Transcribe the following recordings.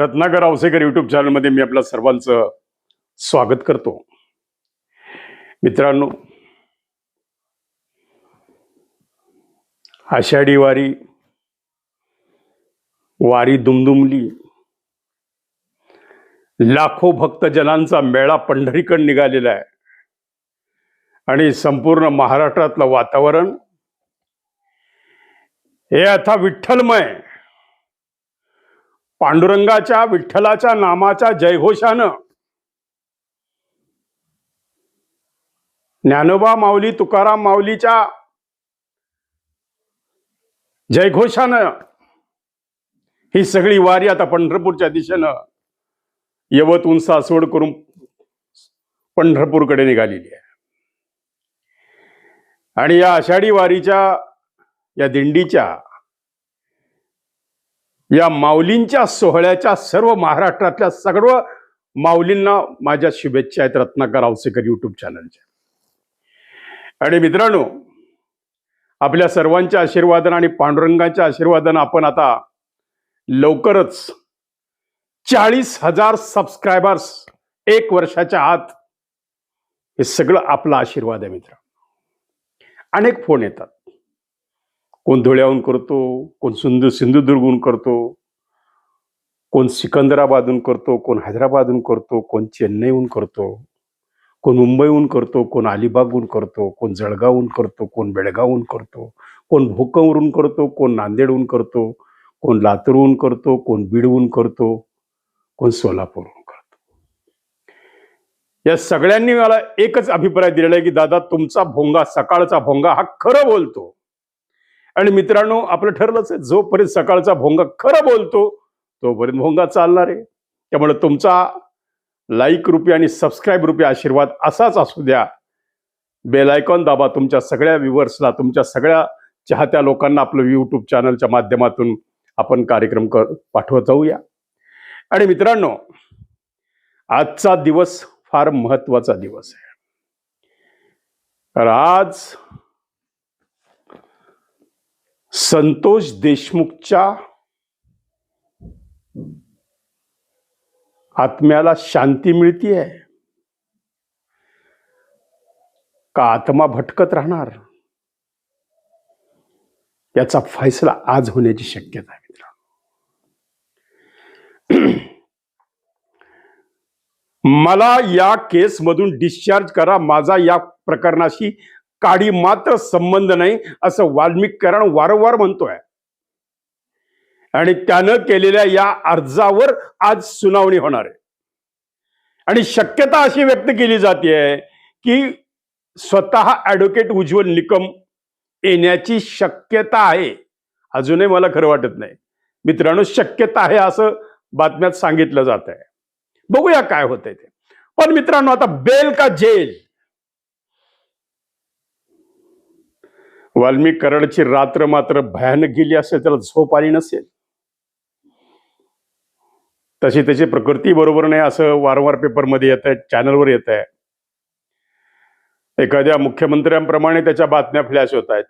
Ratnakar Ausekar YouTube चॅनलमध्ये मी आपल्या सर्वांचं स्वागत करतो. मित्रांनो आषाढी वारी वारी दुमदुमली लाखो भक्तजनांचा मेळा पंढरीकड निघालेला आहे. आणि संपूर्ण महाराष्ट्रातलं वातावरण हे आता विठ्ठलमय. पांडुरंगाच्या विठ्ठलाच्या नामाच्या जयघोषानं ज्ञानोबा माऊली तुकाराम माऊलीच्या जयघोषानं ही सगळी वारी आता पंढरपूरच्या दिशेनं यवतून सासवड करून पंढरपूरकडे निघालेली आहे. आणि या आषाढी वारीच्या या दिंडीच्या या माऊलींच्या सोहळ्याच्या सर्व महाराष्ट्रातल्या सर्व माऊलींना माझ्या शुभेच्छा आहेत रत्नाकर औसेकर युट्यूब चॅनलच्या आणि मित्रांनो आपल्या सर्वांच्या आशीर्वादानं आणि पांडुरंगाच्या आशीर्वादानं आपण आता लवकरच चाळीस हजार सबस्क्रायबर्स एक वर्षाच्या आत हे सगळं आपला आशीर्वाद आहे मित्र अनेक फोन येतात. कोण धुळ्याहून करतो कोण सिंधु सिंधुदुर्गहून करतो कोण सिकंदराबादहून करतो कोण हैदराबादहून करतो कोण चेन्नईहून करतो कोण मुंबईहून करतो कोण अलिबागहून करतो कोण जळगावहून करतो कोण बेळगावहून करतो कोण भोकरवरून करतो कोण नांदेडहून करतो कोण लातूरहून करतो कोण बीडहून करतो कोण सोलापूरहून करतो या सगळ्यांनी मला एकच अभिप्राय दिलेला आहे की दादा तुमचा भोंगा सकाळचा भोंगा हा खरं बोलतो आणि मित्रांनो आपलं ठरलंच आहे जोपर्यंत सकाळचा भोंगा खरं बोलतो तोपर्यंत भोंगा चालणार आहे. त्यामुळे तुमचा लाईक रुपये आणि सबस्क्राईब रुपये आशीर्वाद असाच असू द्या. बेल आयकॉन दाबा तुमच्या सगळ्या व्ह्युअर्सला तुमच्या सगळ्या चाहत्या लोकांना आपलं यूट्यूब चॅनलच्या माध्यमातून आपण कार्यक्रम कर पाठवत जाऊया. आणि मित्रांनो आजचा दिवस फार महत्त्वाचा दिवस आहे. तर आज संतोष देशमुखच्या आत्म्याला शांती मिळतीये. का आत्मा भटकत राहणार? याचा फैसला आज होण्याची शक्यता आहे मित्र मला या केसमधून डिस्चार्ज करा. माझा या प्रकरणाशी काडी मात्र संबंध नाही असं वाल्मिकीकरण वारंवार म्हणतोय. आणि त्यानं केलेल्या या अर्जावर आज सुनावणी होणार आहे. आणि शक्यता अशी व्यक्त केली जाते की स्वतः ऍडव्होकेट उज्ज्वल निकम येण्याची शक्यता आहे. अजूनही मला खरं वाटत नाही. मित्रांनो शक्यता आहे असं बातम्यात सांगितलं जात आहे बघूया काय होतंय ते. पण मित्रांनो आता बेल का जेल? वाल्मिक करडची रात्र मात्र भयानक गेली असेल त्याला झोप आली नसेल. तशी त्याची प्रकृती बरोबर नाही असं वारंवार पेपरमध्ये येत आहे चॅनलवर येत आहे एखाद्या मुख्यमंत्र्यांप्रमाणे त्याच्या बातम्या फ्लॅश होत आहेत.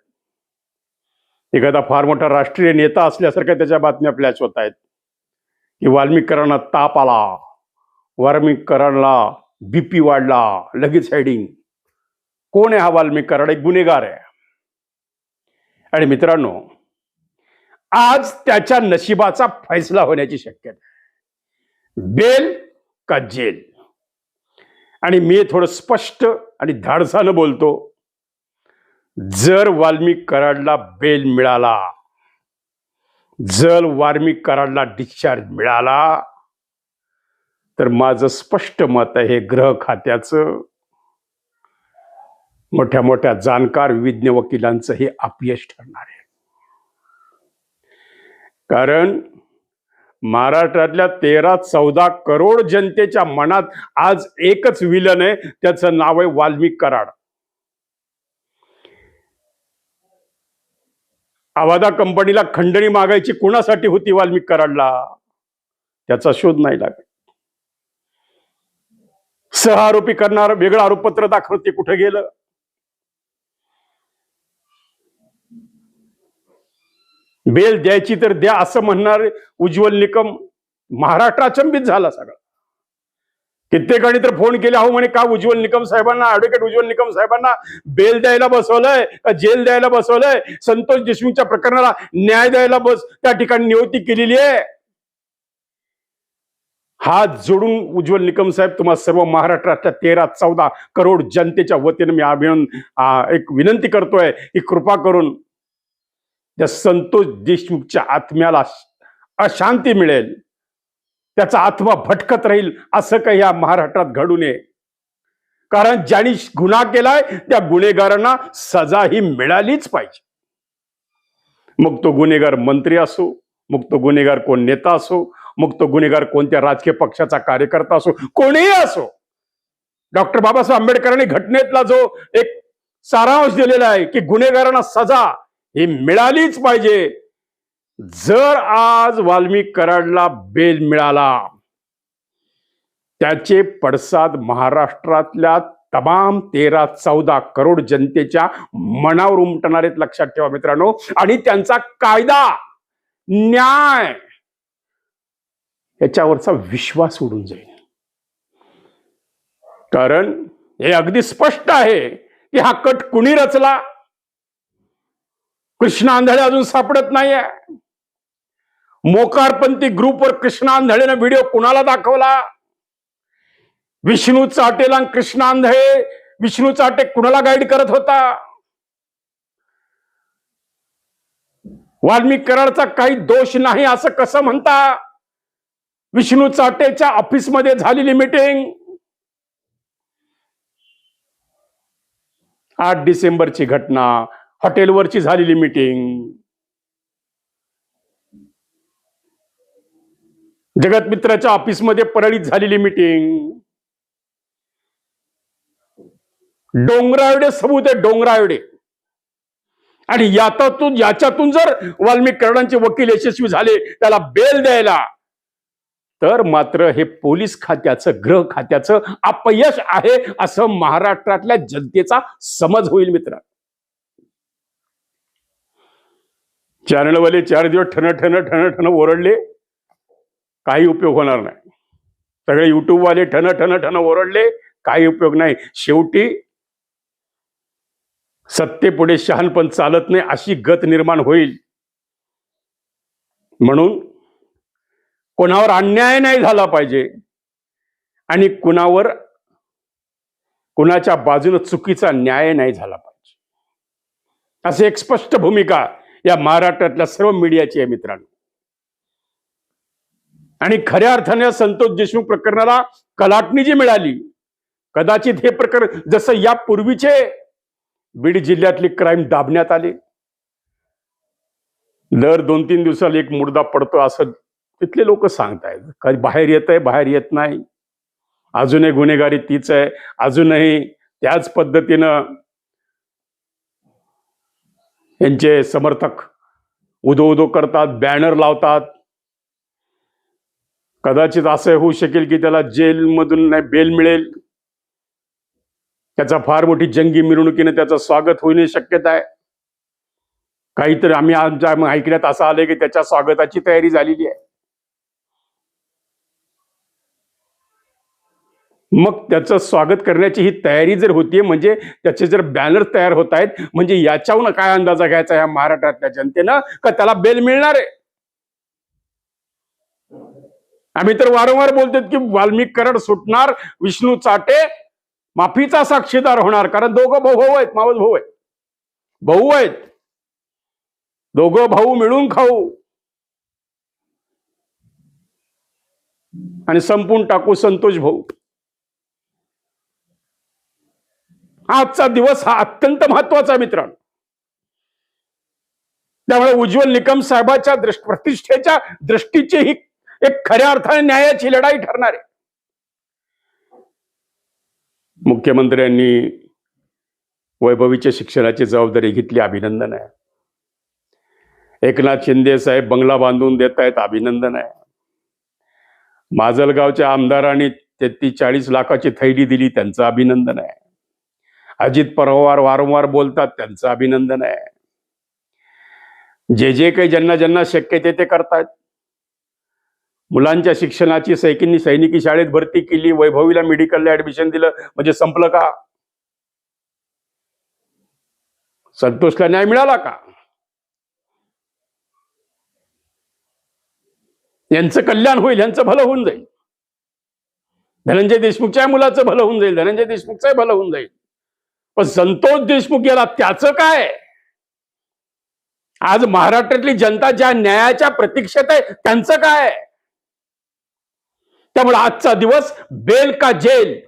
एखादा फार मोठा राष्ट्रीय नेता असल्यासारख्या त्याच्या बातम्या फ्लॅश होत आहेत. की वाल्मिकरांना ताप आला वाल्मिकरांना बीपी वाढला लगेच हेडिंग. कोण आहे हा वाल्मिक कराड एक गुन्हेगार आहे. आणि मित्रांनो आज त्याच्या नशिबाचा फैसला होण्याची शक्यता आहे. बेल का जेल? आणि मी थोडं स्पष्ट आणि धाडसानं बोलतो. जर वाल्मिक कराडला बेल मिळाला जर वाल्मिक कराडला डिस्चार्ज मिळाला तर माझं स्पष्ट मत आहे हे ग्रह खात्याचं मोठ्या मोठ्या जाणकार विज्ञ वकिलांचं हे अपयश ठरणार आहे. कारण महाराष्ट्रातल्या तेरा चौदा करोड जनतेच्या मनात आज एकच विलन आहे त्याचं नाव आहे वाल्मिक कराड. आवादा कंपनीला खंडणी मागायची कुणासाठी होती वाल्मिक कराडला? त्याचा शोध नाही लागत. सह आरोपी करणार वेगळं आरोपपत्र दाखवते कुठे गेलं? बेल द्यायची तर द्या असं म्हणणार उज्ज्वल निकम महाराष्ट्र अचंबित झाला सगळा. कित्येकाने तर फोन केले अहो म्हणे का उज्ज्वल निकम साहेबांना ऍडव्होकेट उज्ज्वल निकम साहेबांना बेल द्यायला बसवलंय जेल द्यायला बसवलंय? संतोष देशमुखच्या प्रकरणाला न्याय द्यायला बस त्या ठिकाणी नियुक्ती केलेली आहे. हात जोडून उज्ज्वल निकम साहेब तुम्हा सर्व महाराष्ट्रातल्या तेरा चौदा करोड जनतेच्या वतीने मी अभिनंद एक विनंती करतोय की कृपा करून त्या संतोष देशमुखच्या आत्म्याला अशांती मिळेल त्याचा आत्मा भटकत राहील असं काही या महाराष्ट्रात घडू नये. कारण ज्यांनी गुन्हा केलाय त्या गुन्हेगारांना सजा ही मिळालीच पाहिजे. मग तो गुन्हेगार मंत्री असो मग तो गुन्हेगार कोण नेता असो मग तो गुन्हेगार कोणत्या राजकीय पक्षाचा कार्यकर्ता असो कोणीही असो. डॉक्टर बाबासाहेब आंबेडकरांनी घटनेतला जो एक सारांश दिलेला आहे की गुन्हेगारांना सजा ही मिळालीच पाहिजे. जर आज वाल्मिक कराडला बेल मिळाला त्याचे पडसाद महाराष्ट्रातल्या तमाम तेरा चौदा करोड जनतेच्या मनावर उमटणार आहेत लक्षात ठेवा मित्रांनो. आणि त्यांचा कायदा न्याय याच्यावरचा विश्वास उडून जाईल. कारण हे अगदी स्पष्ट आहे की हा कट कुणी रचला? कृष्ण आंधळे अजून सापडत नाहीये. मोकारपंथी ग्रुपवर कृष्ण आंधळेनं व्हिडिओ कुणाला दाखवला? विष्णू चाटेला आणि कृष्ण आंधळे विष्णू चाटे कुणाला गाईड करत होता? वाल्मिक कराडचा काही दोष नाही असं कसं म्हणता? विष्णू चाटेच्या ऑफिसमध्ये झालेली मीटिंग आठ डिसेंबरची घटना हॉटेलवरची झालेली मीटिंग जगत मित्राच्या ऑफिसमध्ये परळीत झालेली मीटिंग डोंगरावडे सबूत आहे डोंगरावडे आणि यातातून याच्यातून जर वाल्मिक कर्णांचे वकील यशस्वी झाले त्याला बेल द्यायला तर मात्र हे पोलीस खात्याचं गृह खात्याचं अपयश आहे असं महाराष्ट्रातल्या जनतेचा समज होईल मित्र चॅनलवाले चार दिवस ठण ठण ठण ठण ओरडले. काही उपयोग होणार नाही. सगळे युट्यूबवाले ठण ठण ठण ओरडले. काही उपयोग नाही. शेवटी सत्तेपुढे शहाणपण चालत नाही अशी गत निर्माण होईल. म्हणून कोणावर अन्याय नाही झाला पाहिजे. आणि कुणावर कुणाच्या बाजूने चुकीचा न्याय नाही झाला पाहिजे. अशी एक स्पष्ट भूमिका या महाराष्ट्रातल्या सर्व मीडियाची आहे मित्रांनो. आणि खऱ्या अर्थाने संतोष देशमुख प्रकरणाला कलाटणी जी मिळाली कदाचित हे प्रकरण जसं यापूर्वीचे बीड जिल्ह्यातले क्राईम दाबण्यात आले. दर दोन तीन दिवसाला एक मुर्दा पडतो असं तिथले लोक सांगतायत. कधी बाहेर येत आहे बाहेर येत नाही. अजूनही गुन्हेगारी तीच आहे. अजूनही त्याच पद्धतीनं यांचे समर्थक उदो उदो करतात बॅनर लावतात. कदाचित असं होऊ शकेल की त्याला जेलमधून नाही बेल मिळेल. त्याचा फार मोठी जंगी मिरवणुकीने त्याचं स्वागत होईने शक्यता आहे. काहीतरी आम्ही आमच्या ऐकण्यात असं आलं की त्याच्या स्वागताची तयारी झालेली आहे. मग त्याचं स्वागत करण्याची ही तयारी जर होतीये म्हणजे त्याचे जर बॅनर तयार होत आहेत म्हणजे याच्याहून काय अंदाजा घ्यायचा या महाराष्ट्रातल्या जनतेनं? का त्याला बेल मिळणार आहे? आम्ही तर वारंवार बोलतो की वाल्मिक कराड सुटणार विष्णू चाटे माफीचा साक्षीदार होणार कारण दोघं भाऊ भाऊ आहेत मावस भाऊ आहेत. भाऊ आहेत. दोघं भाऊ मिळून खाऊ. आणि संपून टाकू संतोष भाऊ. आजचा दिवस हा अत्यंत महत्त्वाचा आहे मित्रांनो. त्यामुळे उज्ज्वल निकम साहेबाच्या दृष्ट प्रतिष्ठेच्या दृष्टीची ही एक खऱ्या अर्थाने न्यायाची लढाई ठरणार आहे. मुख्यमंत्र्यांनी वैभवीच्या शिक्षणाची जबाबदारी घेतली अभिनंदन आहे. एकनाथ शिंदे साहेब बंगला बांधून देत आहेत अभिनंदन आहे. माजलगावच्या आमदारांनी तेहतीस चाळीस लाखाची थैली दिली त्यांचं अभिनंदन आहे. अजित पवार वारंवार बोलतात त्यांचं अभिनंदन आहे. जे जे काही ज्यांना ज्यांना शक्य ते ते करतायत मुलांच्या शिक्षणाची सैकिनी सैनिकी शाळेत भरती केली वैभवीला मेडिकलला ऍडमिशन दिलं म्हणजे संपलं का? संतोषला न्याय मिळाला का? यांचं कल्याण होईल यांचं भलं होऊन जाईल. धनंजय देशमुखच्या मुलाचं भलं होऊन जाईल धनंजय देशमुखचंही भलं होऊन जाईल. पण संतोष देशमुख गेला त्याचं काय? आज महाराष्ट्रातली जनता ज्या न्यायाच्या प्रतीक्षेत आहे त्यांचं काय? त्यामुळे आजचा दिवस बेल का जेल?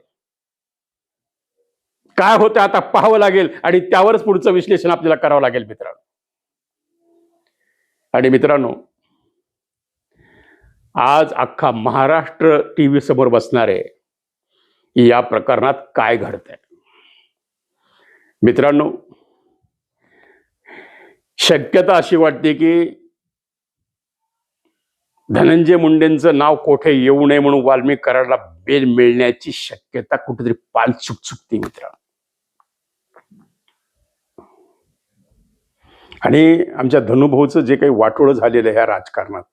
काय होतं आता पाहावं लागेल आणि त्यावरच पुढचं विश्लेषण आपल्याला करावं लागेल मित्रांनो. आणि मित्रांनो आज अख्खा महाराष्ट्र टीव्ही समोर बसणार आहे. या प्रकरणात काय घडतंय? मित्रांनो शक्यता अशी वाटते की धनंजय मुंडेंचं नाव कोठे येऊ नये म्हणून वाल्मिक कराडला बेल मिळण्याची शक्यता कुठेतरी पाल चुकचुकते मित्र आणि आमच्या धनुभाऊचं जे काही वाटोळं झालेलं आहे ह्या राजकारणात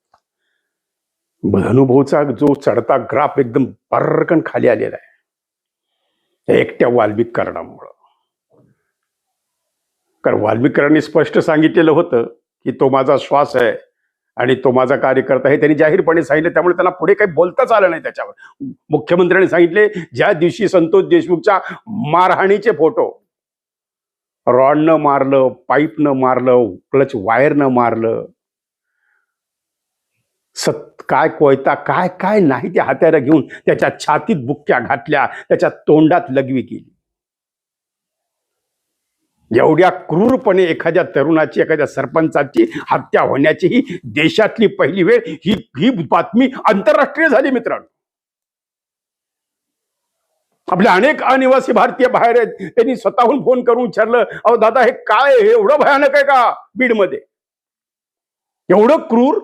धनुभाऊचा जो चढता ग्राफ एकदम पर्रकन खाली आलेला आहे एकट्या वाल्मिक करणामुळं कारण वाल्मिकरांनी स्पष्ट सांगितलेलं होतं की तो माझा श्वास आहे आणि तो माझा कार्यकर्ता हे त्यांनी जाहीरपणे सांगितलं त्यामुळे त्यांना पुढे काही बोलताच आलं नाही त्याच्यावर. मुख्यमंत्र्यांनी सांगितले ज्या दिवशी संतोष देशमुखच्या मारहाणीचे फोटो रॉडनं मारलं पाईपनं मारलं क्लच वायरनं मारलं सत काय कोयता काय काय नाही त्या हात्याला घेऊन त्याच्या छातीत बुक्क्या घातल्या त्याच्या तोंडात लघवी केली. एवढ्या क्रूरपणे एखाद्या तरुणाची एखाद्या सरपंचाची हत्या होण्याची ही देशातली पहिली वेळ ही ही बातमी आंतरराष्ट्रीय झाली मित्रांनो. आपले अनेक अनिवासी भारतीय बाहेर आहेत त्यांनी स्वतःहून फोन करून विचारलं अहो दादा हे काय हे एवढं भयानक आहे का बीडमध्ये? एवढं क्रूर?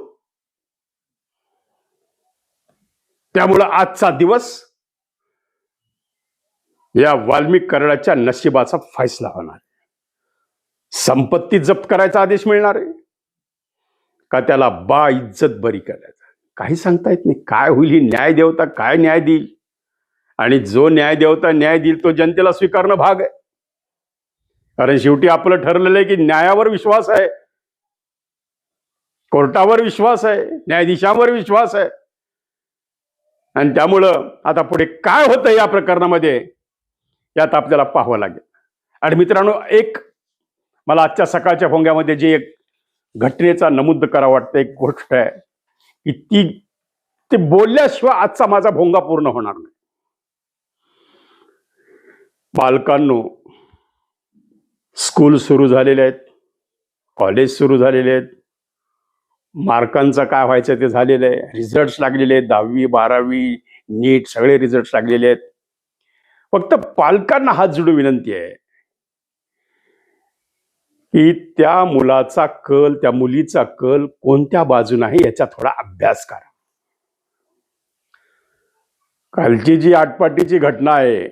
त्यामुळं आजचा दिवस या वाल्मिक कराडाच्या नशिबाचा फैसला होणार. संपत्ती जप्त करायचा आदेश मिळणार आहे? का त्याला बा इज्जत बरी करायचा काही सांगता येत नाही. काय होईल ही न्याय देवता काय न्याय देईल? आणि जो न्याय देवता न्याय देईल तो जनतेला स्वीकारणं भाग आहे. कारण शेवटी आपलं ठरलेलं आहे की न्यायावर विश्वास आहे. कोर्टावर विश्वास आहे. न्यायाधीशांवर विश्वास आहे. आणि त्यामुळं आता पुढे काय होतं या प्रकरणामध्ये? यात आपल्याला पाहावं लागेल. आणि मित्रांनो एक मला आजच्या सकाळच्या भोंग्यामध्ये जे एक घटनेचा नमूद करा वाटतं एक गोष्ट आहे. की ती ते बोलल्याशिवाय आजचा माझा भोंगा पूर्ण होणार नाही. बालकांनो स्कूल सुरू झालेले आहेत कॉलेज सुरू झालेले आहेत. मार्कांचं काय व्हायचं ते झालेलं आहे. रिझल्ट्स लागलेले आहेत दहावी बारावी नीट सगळे रिझल्ट्स लागलेले आहेत. फक्त पालकांना हात जोडून विनंती आहे. की त्या मुलाचा कल त्या मुलीचा कल कोणत्या बाजून आहे याचा थोडा अभ्यास करा. कालची जी आटपाटीची घटना आहे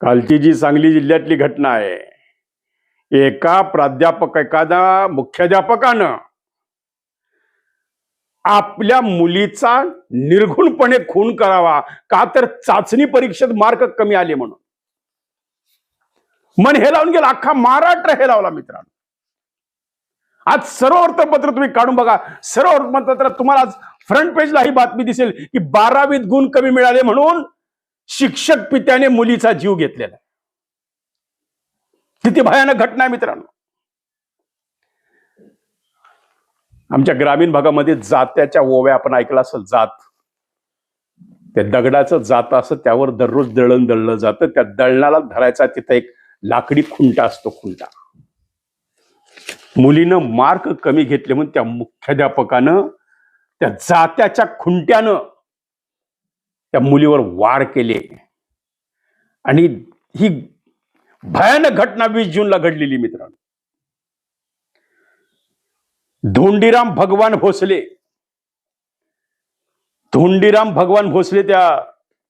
कालची जी सांगली जिल्ह्यातली घटना आहे एका प्राध्यापक एखादा मुख्याध्यापकानं आपल्या मुलीचा निर्घुणपणे खून करावा का तर चाचणी परीक्षेत मार्क कमी आले म्हणून. मन हे लावून गेला अख्खा महाराष्ट्र हे लावला मित्रांनो. आज सर्व वृत्तपत्र तुम्ही काढून बघा. सर्व वृत्तपत्रात तुम्हाला आज फ्रंट पेजला ही बातमी दिसेल की बारावीत गुण कमी मिळाले म्हणून शिक्षक पित्याने मुलीचा जीव घेतलेला आहे. किती भयानक घटना आहे मित्रांनो. आमच्या ग्रामीण भागामध्ये जात्याच्या ओव्या आपण ऐकला असेल जात. त्या दगडाचं जात असं त्यावर दररोज दळण दळलं जातं. त्या दळणाला धरायचा तिथं एक लाकडी खुंटा असतो खुंटा. मुलीनं मार्क कमी घेतले म्हणून त्या मुख्याध्यापकानं त्या जात्याच्या खुंट्यानं त्या मुलीवर वार केले. आणि ही भयानक घटना वीस जूनला घडलेली मित्रांनो. धोंडीराम भगवान भोसले. धोंडीराम भगवान भोसले त्या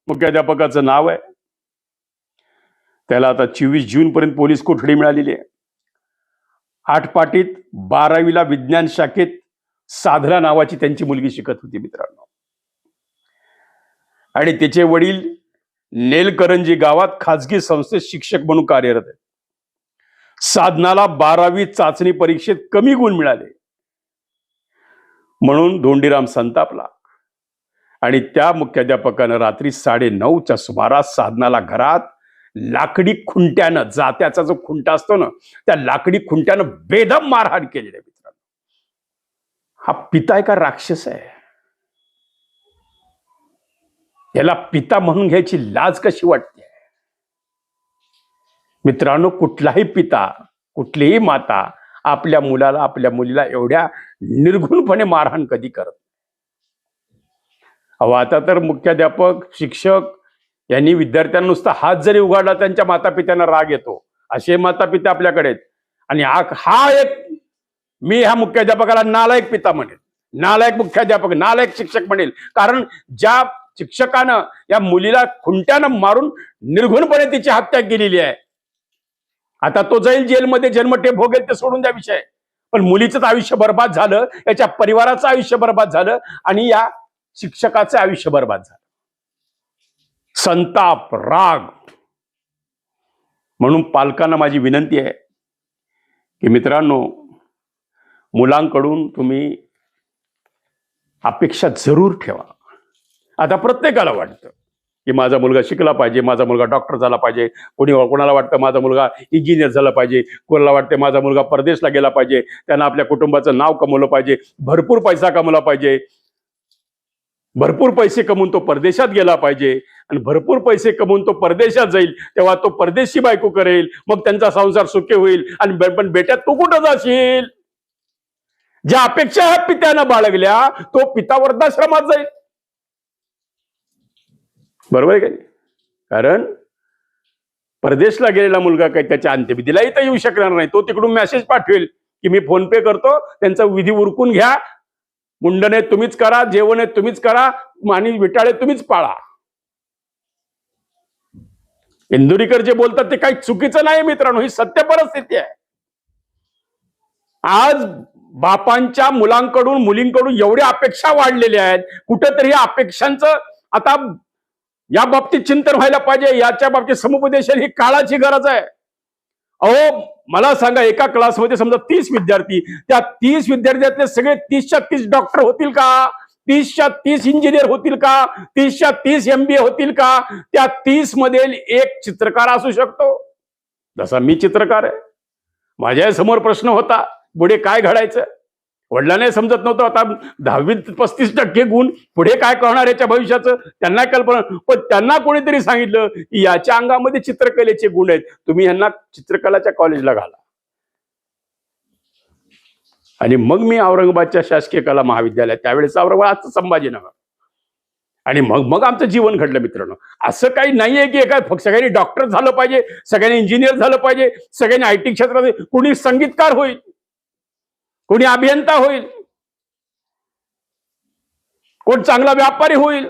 मुख्याध्यापकाचं नाव आहे. त्याला आता चोवीस जूनपर्यंत पोलीस कोठडी मिळालेली आहे. आठपाटीत बारावीला विज्ञान शाखेत साधना नावाची त्यांची मुलगी शिकत होती मित्रांनो. आणि तिचे वडील नेलकरंजी गावात खाजगी संस्थेत शिक्षक म्हणून कार्यरत आहेत. साधनाला बारावी चाचणी परीक्षेत कमी गुण मिळाले. म्हणून धोंडीराम संतापला. आणि त्या मुख्याध्यापकानं रात्री साडे नऊच्या सुमारास साधनाला घरात लाकडी खुंट्यानं जात्याचा जो खुंटा असतो ना त्या लाकडी खुंट्यानं बेदम मारहाण केलेली आहे मित्रांनो. हा पिता आहे का राक्षस आहे. याला पिता म्हणून घ्यायची लाज कशी वाटते? मित्रांनो कुठलाही पिता कुठलीही माता आपल्या मुलाला आपल्या मुलीला एवढ्या निर्घुणपणे मारहाण कधी करत अहो आता तर मुख्याध्यापक शिक्षक यांनी विद्यार्थ्यांना नुसता हात जरी उघडला त्यांच्या माता पित्यांना राग येतो. असे माता पिता आपल्याकडे आहेत. आणि हा एक मी ह्या मुख्याध्यापकाला नालायक पिता म्हणेल. नालायक मुख्याध्यापक नालायक शिक्षक म्हणेल. कारण ज्या शिक्षकानं या मुलीला खुंट्यानं मारून निर्घुणपणे तिची हत्या केलेली आहे. आता तो जाईल जेलमध्ये जन्मठेप भोगेल ते सोडून द्या विषय. पण मुलीचंच आयुष्य बर्बाद झालं याच्या परिवाराचं आयुष्य बर्बाद झालं आणि या शिक्षकाचं आयुष्य बर्बाद झालं. संताप राग. म्हणून पालकांना माझी विनंती आहे की मित्रांनो मुलांकडून तुम्ही अपेक्षा जरूर ठेवा. आता प्रत्येकाला वाटतं की माझा मुलगा शिकला पाहिजे माझा मुलगा डॉक्टर झाला पाहिजे कोणी कोणाला वाटतं माझा मुलगा इंजिनियर झाला पाहिजे कोणाला वाटतं माझा मुलगा परदेशला गेला पाहिजे त्यांना आपल्या कुटुंबाचं नाव कमवलं पाहिजे भरपूर पैसा कमवला पाहिजे. भरपूर पैसे कमवून तो परदेशात गेला पाहिजे. आणि भरपूर पैसे कमवून तो परदेशात जाईल तेव्हा तो परदेशी बायको करेल मग त्यांचा संसार सुखी होईल आणि पण बेट्यात तू कुठं जाशील? ज्या अपेक्षा ह्या पित्यानं बाळगल्या तो पिता वृद्धाश्रमात जाईल. बरोबर आहे का नाही? कारण परदेशला गेलेला मुलगा काही त्याच्या अंत्यविधीला इथं येऊ शकणार नाही. तो तिकडून मेसेज पाठवेल की मी फोन पे करतो त्यांचा विधी उरकून घ्या. मुंडने तुम्हीच करा जेवण आहे तुम्हीच करा आणि विटाळे तुम्हीच पाळा. इंदुरीकर जे बोलतात ते काही चुकीचं नाही मित्रांनो ही सत्य परिस्थिती आहे. आज बापांच्या मुलांकडून मुलींकडून एवढ्या अपेक्षा वाढलेल्या आहेत. कुठंतरी या अपेक्षांचं आता या बाबतीत चिंतन व्हायला पाहिजे याच्या बाबतीत समुपदेशन ही काळाची गरज आहे. अहो मला सांगा एका क्लासमध्ये समजा तीस विद्यार्थी त्या तीस विद्यार्थ्यातले सगळे तीसच्या तीस डॉक्टर होतील का? तीसच्या तीस इंजिनियर होतील का? तीसच्या तीस एमबीए होतील का? त्या तीस मधील एक चित्रकार असू शकतो. जसा मी चित्रकार आहे. माझ्यासमोर प्रश्न होता पुढे काय घडायचं? वडिलांना समजत नव्हतं. आता दहावीत पस्तीस टक्के गुण पुढे काय करणार याच्या भविष्याचं? त्यांना कल्पना पण त्यांना कोणीतरी सांगितलं की याच्या अंगामध्ये चित्रकलेचे गुण आहेत. तुम्ही यांना चित्रकलाच्या कॉलेजला घाला. आणि मग मी औरंगाबादच्या शासकीय कला महाविद्यालयात त्यावेळेस औरंगाबाद संभाजीनगर. आणि मग मग आमचं जीवन घडलं मित्रांनो. असं काही नाहीये की एका फक्त सगळ्यांनी डॉक्टर झालं पाहिजे सगळ्यांनी इंजिनियर झालं पाहिजे सगळ्यांनी आय टी क्षेत्रात कुणी संगीतकार होईल कोणी अभियंता होईल कोण चांगला व्यापारी होईल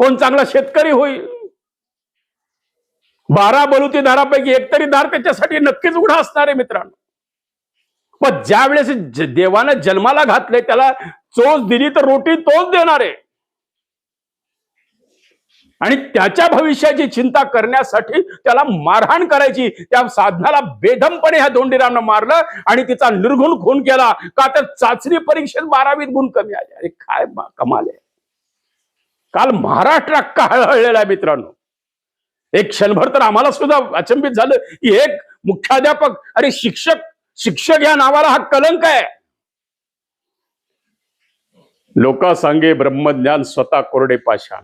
कोण चांगला शेतकरी होईल. बारा बलुती दारापैकी एक तरी दार त्याच्यासाठी नक्कीच उघडा असणार आहे मित्रांनो. पण ज्या वेळेस देवानं जन्माला घातले त्याला चोच दिली तर रोटी तोच देणार आहे. आणि त्याच्या भविष्याची चिंता करण्यासाठी त्याला मारहाण करायची. त्या साधनाला बेदमपणे ह्या दोंडीरामनं मारलं आणि तिचा निर्गुण खून केला. का तर चाचणी परीक्षेत बारावीत गुण कमी आले. अरे काय कमाल आहे. काल महाराष्ट्र अक्का हळहळलेला आहे मित्रांनो. एक क्षणभर तर आम्हाला सुद्धा अचंबित झालं. की एक मुख्याध्यापक अरे शिक्षक शिक्षक या नावाला हा कलंक आहे. लोका सांगे ब्रह्मज्ञान स्वतः कोरडे पाषाण.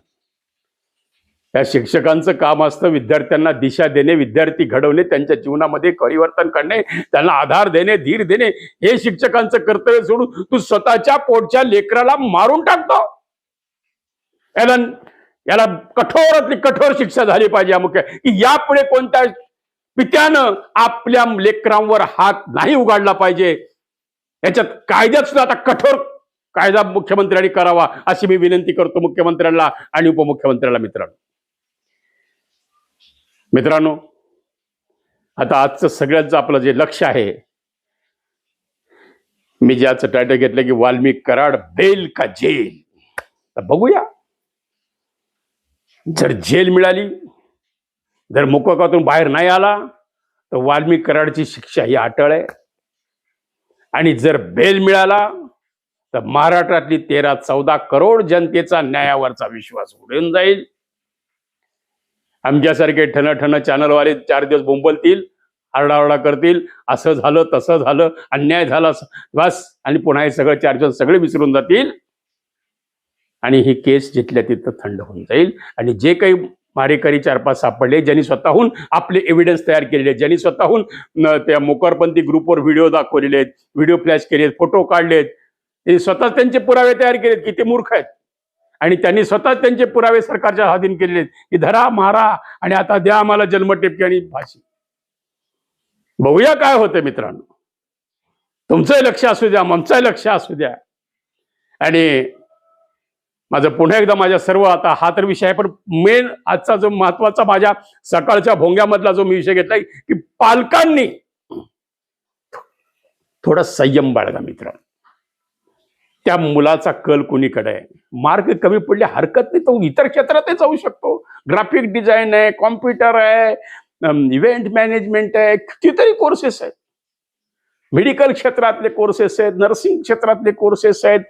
त्या शिक्षकांचं काम असतं विद्यार्थ्यांना दिशा देणे विद्यार्थी घडवणे त्यांच्या जीवनामध्ये परिवर्तन करणे त्यांना आधार देणे धीर देणे हे शिक्षकांचं कर्तव्य सोडून तू स्वतःच्या पोटच्या लेकराला मारून टाकतो. याला याला कठोरातली कठोर शिक्षा झाली पाहिजे अमुक. की यापुढे कोणत्या पित्यानं आपल्या लेकरांवर हात नाही उघडला पाहिजे. याच्यात कायद्यात सुद्धा आता कठोर कायदा मुख्यमंत्र्यांनी करावा अशी मी विनंती करतो मुख्यमंत्र्यांना आणि उपमुख्यमंत्र्याला मित्रांनो. मित्रांनो आता आजचं सगळ्यांचं आपलं जे लक्ष आहे मी ज्याचं टायटल घेतलं की वाल्मिक कराड बेल का जेल? तर बघूया. जर जेल मिळाली जर मुकोकातून बाहेर नाही आला तर वाल्मिक कराडची शिक्षा ही अटळ आहे. आणि जर बेल मिळाला तर महाराष्ट्रातली तेरा चौदा करोड जनतेचा न्यायावरचा विश्वास उडून जाईल. आमच्यासारखे ठन ठन चॅनलवाले चार दिवस बोंबलतील आरडाओरडा करतील असं झालं तसं झालं अन्याय झाला बस. आणि पुन्हा हे सगळं चार दिवस सगळे विसरून जातील. आणि ही केस जिथल्या तिथं थंड होऊन जाईल. आणि जे काही मारेकरी चार पाच सापडले ज्यांनी स्वतःहून आपले एव्हिडन्स तयार केलेले आहेत ज्यांनी स्वतःहून त्या मोकरपंथी ग्रुपवर व्हिडिओ दाखवलेले आहेत व्हिडिओ फ्लॅश केलेत फोटो काढलेत ते स्वतः त्यांचे पुरावे तयार केलेत ते मूर्ख आहेत. आणि त्यांनी स्वतः त्यांचे पुरावे सरकारच्या हातीन केलेले आहेत. की धरा मारा आणि आता द्या आम्हाला जन्मटेपकी आणि फाशी. बघूया काय होतं मित्रांनो. तुमचंही लक्ष असू द्या आमचंही लक्ष असू द्या. आणि माझं पुन्हा एकदा माझ्या सर्व आता हा तर विषय आहे पण मेन आजचा जो महत्त्वाचा माझ्या सकाळच्या भोंग्यामधला जो मी विषय घेतलाय की पालकांनी थोडा संयम बाळगा मित्र. त्या मुलाचा कल कुणीकडे? आहे मार्क कमी पडले हरकत नाही तो इतर क्षेत्रातही जाऊ शकतो. ग्राफिक डिझाईन आहे कॉम्प्युटर आहे इव्हेंट मॅनेजमेंट आहे कितीतरी कोर्सेस आहेत. मेडिकल क्षेत्रातले कोर्सेस आहेत नर्सिंग क्षेत्रातले कोर्सेस आहेत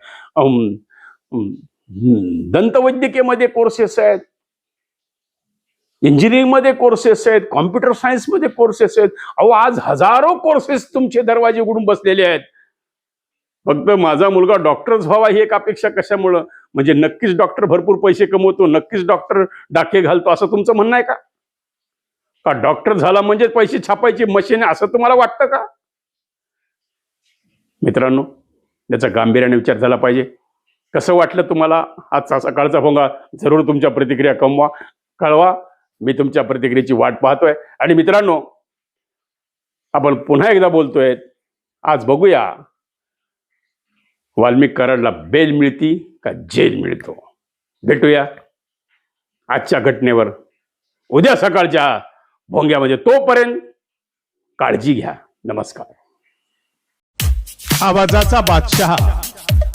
दंतवैद्यकीयमध्ये कोर्सेस आहेत. इंजिनिअरिंगमध्ये कोर्सेस आहेत. कॉम्प्युटर सायन्समध्ये कोर्सेस आहेत. अहो आज हजारो कोर्सेस तुमचे दरवाजे उघडून बसलेले आहेत. फक्त माझा मुलगा डॉक्टरच व्हावा ही एक अपेक्षा कशामुळं? म्हणजे नक्कीच डॉक्टर भरपूर पैसे कमवतो नक्कीच डॉक्टर डाके घालतो असं तुमचं म्हणणं आहे का? का डॉक्टर झाला म्हणजे पैसे छापायची मशीन आहे असं तुम्हाला वाटतं का? मित्रांनो याचा गांभीर्याने विचार झाला पाहिजे. कसं वाटलं तुम्हाला? आजचा सकाळचा भोंगा. जरूर तुमच्या प्रतिक्रिया कमवा कळवा. मी तुमच्या प्रतिक्रियेची वाट पाहतोय. आणि मित्रांनो आपण पुन्हा एकदा बोलतोय. आज बघूया. वाल्मिक कराडला बेल मिळती का जेल मिळतो? भेटूया आजच्या घटनेवर. उद्या सकाळच्या भोंग्यामध्ये तोपर्यंत काळजी घ्या. नमस्कार. आवाजाचा बादशहा.